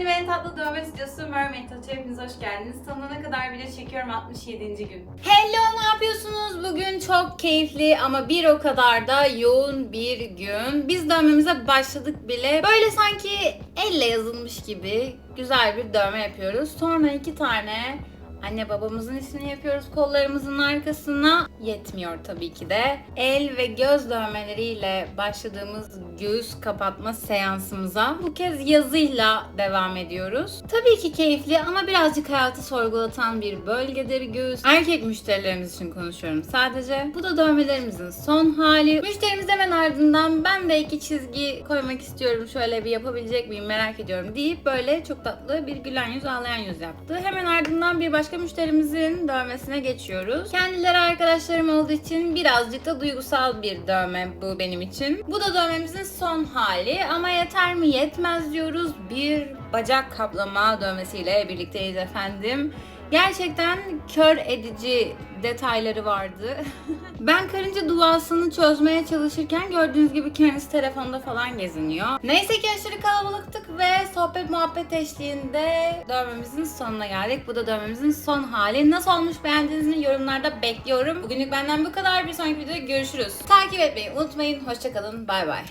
yeni ve en tatlı dövme stüdyosu Mermaid Tattoo. Hepiniz hoş geldiniz. Sonuna kadar video çekiyorum 67. gün. Hello ne yapıyorsunuz? Bugün çok keyifli ama bir o kadar da yoğun bir gün. Biz dövmemize başladık bile. Böyle sanki elle yazılmış gibi güzel bir dövme yapıyoruz. Sonra iki tane Anne babamızın ismini yapıyoruz kollarımızın arkasına. Yetmiyor tabii ki de. El ve göz dövmeleriyle başladığımız göğüs kapatma seansımıza bu kez yazıyla devam ediyoruz. Tabii ki keyifli ama birazcık hayatı sorgulatan bir bölgedir göğüs. Erkek müşterilerimiz için konuşuyorum sadece. Bu da dövmelerimizin son hali. Müşterimiz hemen ardından ben de iki çizgi koymak istiyorum şöyle bir yapabilecek miyim merak ediyorum deyip böyle çok tatlı bir gülen yüz ağlayan yüz yaptı. Hemen ardından bir başka müşterimizin dövmesine geçiyoruz. Kendileri arkadaşlarım olduğu için birazcık da duygusal bir dövme bu benim için. Bu da dövmemizin son hali ama yeter mi yetmez diyoruz. Bir bacak kaplama dövmesiyle birlikteyiz efendim. Gerçekten kör edici detayları vardı. ben karınca duasını çözmeye çalışırken gördüğünüz gibi kendisi telefonda falan geziniyor. Neyse ki aşırı kalabalıktık ve sohbet muhabbet eşliğinde dövmemizin sonuna geldik. Bu da dövmemizin son hali. Nasıl olmuş beğendiniz mi yorumlarda bekliyorum. Bugünlük benden bu kadar. Bir sonraki videoda görüşürüz. Takip etmeyi unutmayın. Hoşçakalın. Bay bay.